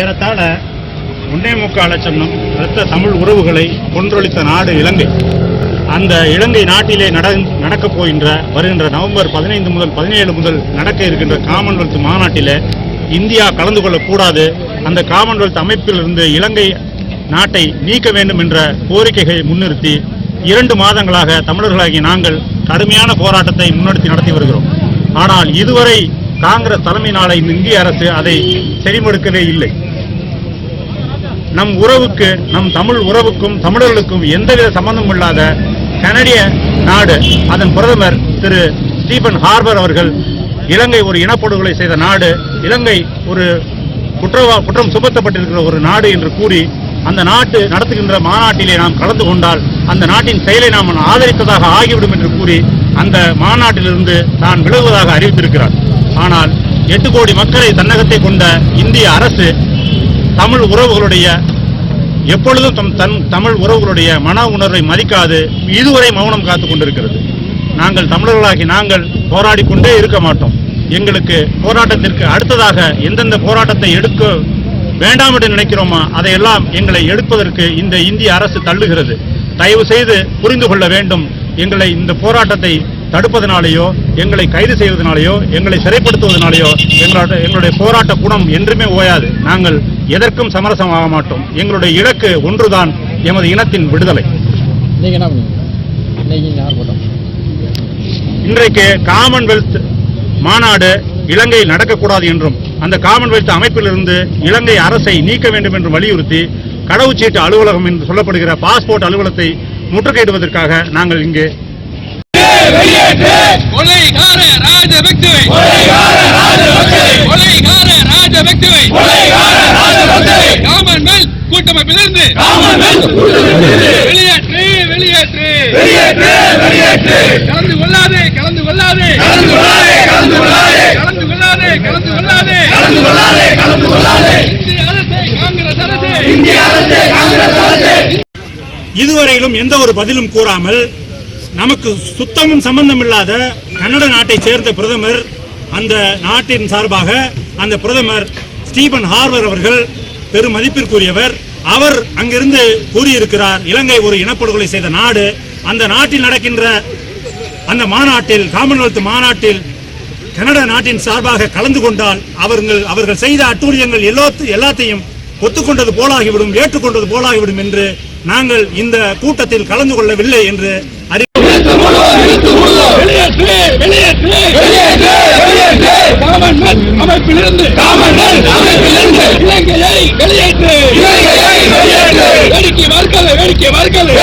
ஏறத்தாழ ஒன்னே முக்கால் லட்சம் இரத்த தமிழ் உறவுகளை கொன்றொழித்த நாடு இலங்கை. அந்த இலங்கை நாட்டிலே நட நடக்கப் போகின்ற வருகின்ற நவம்பர் பதினைந்து முதல் பதினேழு முதல் நடக்க இருக்கின்ற காமன்வெல்த் மாநாட்டிலே இந்தியா கலந்து கொள்ளக்கூடாது. அந்த காமன்வெல்த் அமைப்பிலிருந்து இலங்கை நாட்டை நீக்க வேண்டும் என்ற கோரிக்கைகளை முன்னிறுத்தி இரண்டு மாதங்களாக தமிழர்களாகிய நாங்கள் கடுமையான போராட்டத்தை முன்னெடுத்து நடத்தி வருகிறோம். ஆனால் இதுவரை காங்கிரஸ் தலைமையினால இந்திய அரசு அதை செறிமடுக்கவே இல்லை. நம் உறவுக்கு நம் தமிழ் உறவுக்கும் தமிழர்களுக்கும் எந்தவித சம்பந்தமும் இல்லாத கனடிய நாடு அதன் பிரதமர் திரு ஸ்டீபன் ஹார்பர் அவர்கள் இலங்கை ஒரு இனப்படுகொலை செய்த நாடு இலங்கை ஒரு குற்றவா குற்றம் சுமத்தப்பட்டிருக்கிற ஒரு நாடு என்று கூறி அந்த நாட்டு நடத்துகின்ற மாநாட்டிலே நாம் கலந்து கொண்டால் அந்த நாட்டின் செயலை நாம் ஆதரித்ததாக ஆகிவிடும் என்று கூறி அந்த மாநாட்டிலிருந்து தான் விலகுவதாக அறிவித்திருக்கிறார். ஆனால் எட்டு கோடி மக்களை தன்னகத்தை கொண்ட இந்திய அரசு தமிழ் உறவுகளுடைய எப்பொழுதும் தம் தன் தமிழ் உறவுகளுடைய மன உணர்வை மதிக்காது இதுவரை மௌனம் காத்துக் கொண்டிருக்கிறது. நாங்கள் தமிழர்களாகி நாங்கள் போராடி கொண்டே இருக்க மாட்டோம். எங்களுக்கு போராட்டத்திற்கு அடுத்ததாக எந்தெந்த போராட்டத்தை எடுக்க வேண்டாம் என்று நினைக்கிறோமா அதையெல்லாம் எங்களை எடுப்பதற்கு இந்த இந்திய அரசு தள்ளுகிறது. தயவு செய்து புரிந்து கொள்ள வேண்டும். எங்களை இந்த போராட்டத்தை தடுப்பதனாலேயோ எங்களை கைது செய்வதனாலேயோ எங்களை சிறைப்படுத்துவதனாலேயோ எங்களோட எங்களுடைய போராட்ட குணம் என்றுமே ஓயாது. நாங்கள் எதற்கும் சமரசமாக மாட்டோம். எங்களுடைய இலக்கு ஒன்றுதான் எமது இனத்தின் விடுதலை. இன்றைக்கு காமன்வெல்த் மாநாடு இலங்கையில் நடக்கக்கூடாது என்றும் அந்த காமன்வெல்த் அமைப்பிலிருந்து இலங்கை அரசை நீக்க வேண்டும் என்று வலியுறுத்தி கடவுச்சீட்டு அலுவலகம் என்று சொல்லப்படுகிற பாஸ்போர்ட் அலுவலகத்தை முற்றுகையிடுவதற்காக நாங்கள் இங்கே கொலைகார ராஜ வெக்துவை கொலைகார ராஜ வெக்துவை காமன்வெல்த் கூட்டமைப்பிலிருந்து. வெளியேற்று வெளியேற்று. கலந்து கொள்ளாதே கலந்து கொள்ளாதே. கலந்து கொள்ளாதே கலந்து கொள்ளாதே. இந்திய அரசே காங்கிரஸ் அரசே. இதுவரையிலும் எந்த ஒரு பதிலும் கூறாமல் நமக்கு சுத்தமும் சம்பந்தமில்லாத கன்னட நாட்டை சேர்ந்த பிரதமர் அந்த நாட்டின் சார்பாக அந்த பிரதமர் ஸ்டீபன் ஹார்வர் அவர்கள் பெரும் மதிப்பிற்குரியவர் அவர் அங்கிருந்து கூறியிருக்கிறார் இலங்கை ஒரு இனப்படுகொலை செய்த நாடு. அந்த நாட்டில் நடக்கின்ற அந்த மாநாட்டில் காமன்வெல்த் மாநாட்டில் கனடா நாட்டின் சார்பாக கலந்து கொண்டால் அவர்கள் அவர்கள் செய்த அட்டூழியங்கள் எல்லாத்து எல்லாத்தையும் ஒத்துக்கொண்டது போலாகிவிடும் ஏற்றுக்கொண்டது போலாகிவிடும் என்று நாங்கள் இந்த கூட்டத்தில் கலந்து கொள்ளவில்லை என்று அறி வெளியேற்று வெளியேற்று வெளியேற்று காமன்வெல்த் அமைப்பிலிருந்து காமன்வெல்த் அமைப்பிலிருந்து இலங்கையை வெளியேற்று. இலங்கையை வெளியேற்று. வேடிக்கை வார்க்கலை வேடிக்கை வார்க்கலை